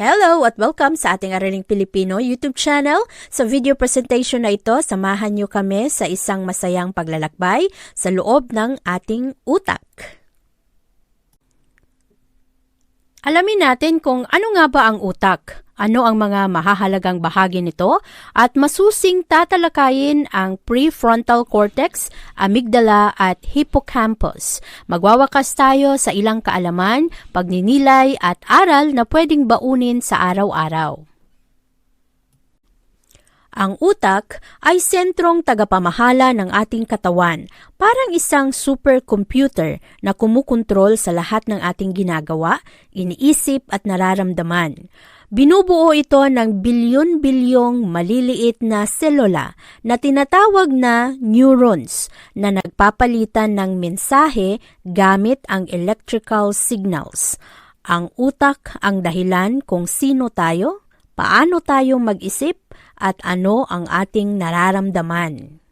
Hello at welcome sa ating Araling Pilipino YouTube channel. Sa video presentation na ito, samahan niyo kami sa isang masayang paglalakbay sa loob ng ating utak. Alamin natin kung ano nga ba ang utak, ano ang mga mahahalagang bahagi nito, at masusing tatalakayin ang prefrontal cortex, amygdala at hippocampus. Magwawakas tayo sa ilang kaalaman, pagninilay at aral na pwedeng baunin sa araw-araw. Ang utak ay sentrong tagapamahala ng ating katawan, parang isang supercomputer na kumukontrol sa lahat ng ating ginagawa, iniisip at nararamdaman. Binubuo ito ng bilyon-bilyong maliliit na selula na tinatawag na neurons na nagpapalitan ng mensahe gamit ang electrical signals. Ang utak ang dahilan kung sino tayo, paano tayo mag-isip, at ano ang ating nararamdaman.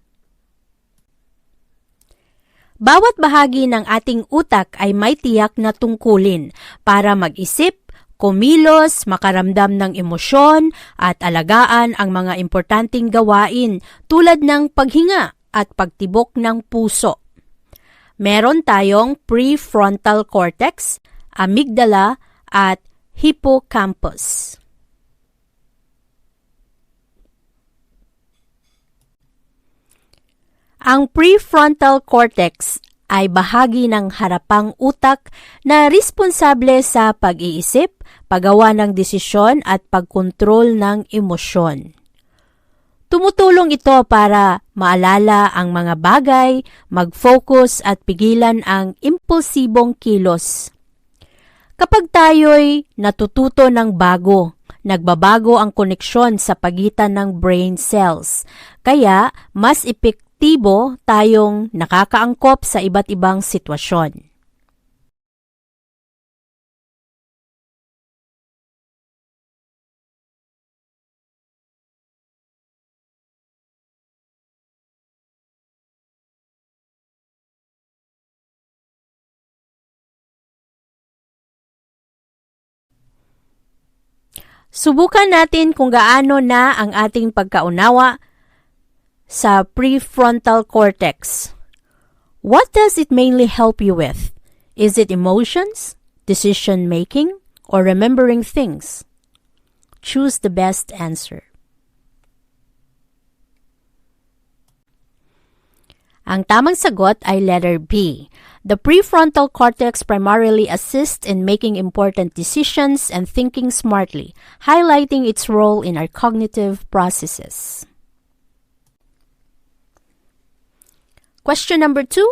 Bawat bahagi ng ating utak ay may tiyak na tungkulin para mag-isip, kumilos, makaramdam ng emosyon at alagaan ang mga importanteng gawain tulad ng paghinga at pagtibok ng puso. Meron tayong prefrontal cortex, amygdala at hippocampus. Ang prefrontal cortex ay bahagi ng harapang utak na responsable sa pag-iisip, paggawa ng desisyon at pagkontrol ng emosyon. Tumutulong ito para maalala ang mga bagay, mag-focus at pigilan ang impulsibong kilos. Kapag tayo'y natututo ng bago, nagbabago ang koneksyon sa pagitan ng brain cells. Kaya, mas epektibo epektibo tayong nakakaangkop sa iba't ibang sitwasyon. Subukan natin kung gaano na ang ating pagkaunawa sa prefrontal cortex. What does it mainly help you with? Is it emotions, decision making, or remembering things? Choose the best answer. Ang tamang sagot ay letter B. The prefrontal cortex primarily assists in making important decisions and thinking smartly, highlighting its role in our cognitive processes. Question number two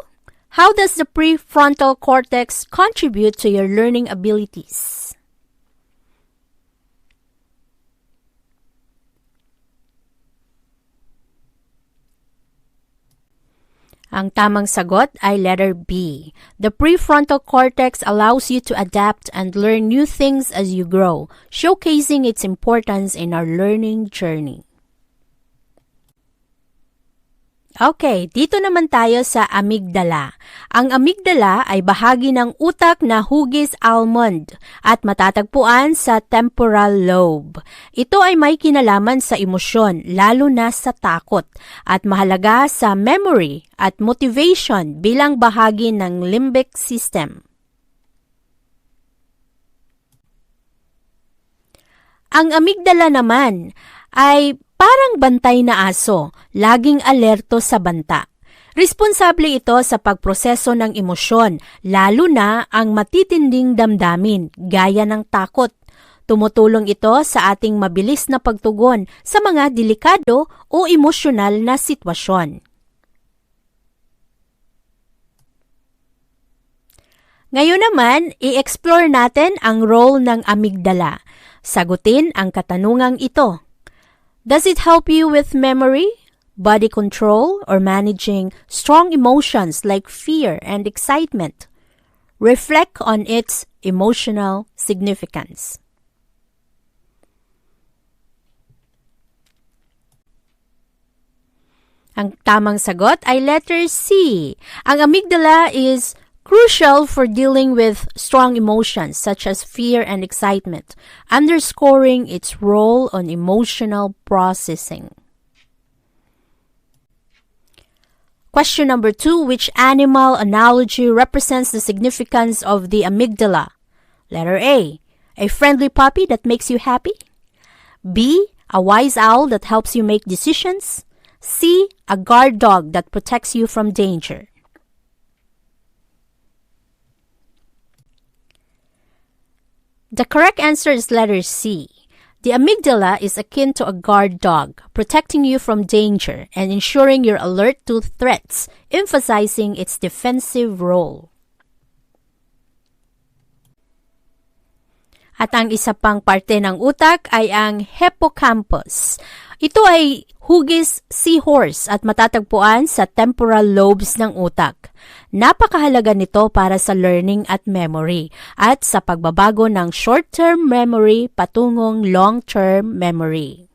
How does the prefrontal cortex contribute to your learning abilities? Ang tamang sagot ay letter B. The prefrontal cortex allows you to adapt and learn new things as you grow, showcasing its importance in our learning journey. Okay, dito naman tayo sa amygdala. Ang amygdala ay bahagi ng utak na hugis almond at matatagpuan sa temporal lobe. Ito ay may kinalaman sa emosyon, lalo na sa takot, at mahalaga sa memory at motivation bilang bahagi ng limbic system. Ang amygdala naman ay Parang bantay na aso, laging alerto sa banta. Responsable ito sa pagproseso ng emosyon, lalo na ang matitinding damdamin, gaya ng takot. Tumutulong ito sa ating mabilis na pagtugon sa mga delikado o emosyonal na sitwasyon. Ngayon naman, i-explore natin ang role ng amygdala. Sagutin ang katanungang ito. Does it help you with memory, body control, or managing strong emotions like fear and excitement? Reflect on its emotional significance. Ang tamang sagot ay letter C. Ang amygdala is crucial for dealing with strong emotions such as fear and excitement, underscoring its role on emotional processing. Question number two Which animal analogy represents the significance of the amygdala? Letter A. A friendly puppy that makes you happy. B. A wise owl that helps you make decisions. C. A guard dog that protects you from danger. The correct answer is letter C. The amygdala is akin to a guard dog, protecting you from danger and ensuring you're alert to threats, emphasizing its defensive role. At ang isa pang parte ng utak ay ang hippocampus. Ito ay hugis seahorse at matatagpuan sa temporal lobes ng utak. Napakahalaga nito para sa learning at memory at sa pagbabago ng short-term memory patungong long-term memory.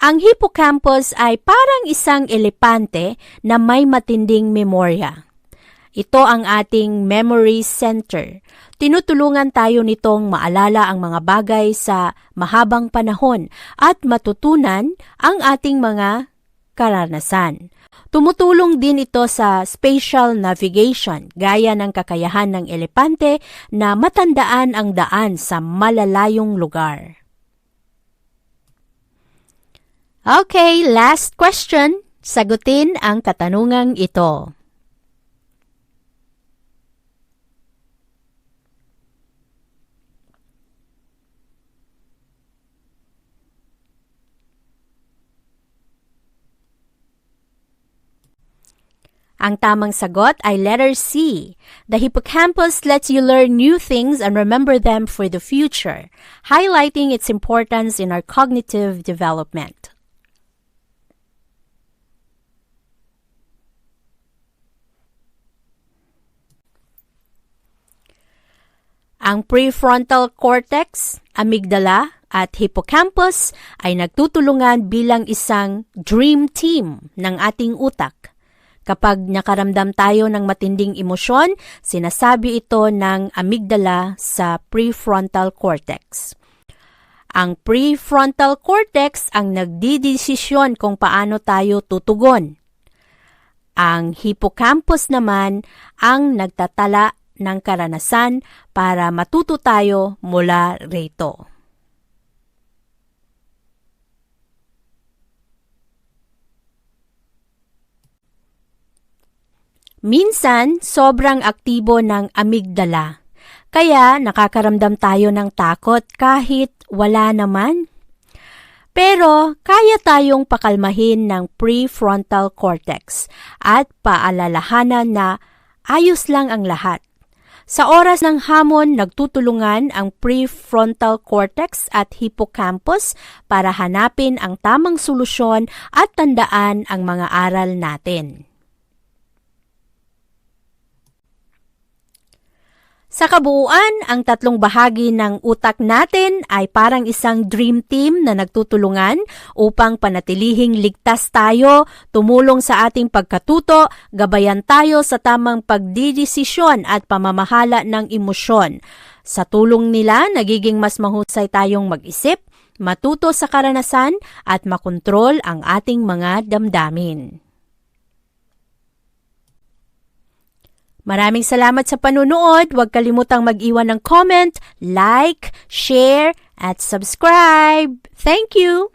Ang hippocampus ay parang isang elepante na may matinding memorya. Ito ang ating memory center. Tinutulungan tayo nitong maalala ang mga bagay sa mahabang panahon at matutunan ang ating mga karanasan. Tumutulong din ito sa spatial navigation, gaya ng kakayahan ng elepante na matandaan ang daan sa malalayong lugar. Okay, last question. Sagutin ang katanungang ito. Ang tamang sagot ay letter C. The hippocampus lets you learn new things and remember them for the future, highlighting its importance in our cognitive development. Ang prefrontal cortex, amygdala, at hippocampus ay nagtutulungan bilang isang dream team ng ating utak. Kapag nakaramdam tayo ng matinding emosyon, sinasabi ito ng amygdala sa prefrontal cortex. Ang prefrontal cortex ang nagdidesisyon kung paano tayo tutugon. Ang hippocampus naman ang nagtatala ng karanasan para matuto tayo mula rito. Minsan, sobrang aktibo ng amygdala. Kaya nakakaramdam tayo ng takot kahit wala naman. Pero kaya tayong pakalmahin ng prefrontal cortex at paalalahanan na ayos lang ang lahat. Sa oras ng hamon, nagtutulungan ang prefrontal cortex at hippocampus para hanapin ang tamang solusyon at tandaan ang mga aral natin. Sa kabuuan, ang tatlong bahagi ng utak natin ay parang isang dream team na nagtutulungan upang panatilihing ligtas tayo, tumulong sa ating pagkatuto, gabayan tayo sa tamang pagdidesisyon at pamamahala ng emosyon. Sa tulong nila, nagiging mas mahusay tayong mag-isip, matuto sa karanasan at makontrol ang ating mga damdamin. Maraming salamat sa panunood. Huwag kalimutang mag-iwan ng comment, like, share, at subscribe. Thank you!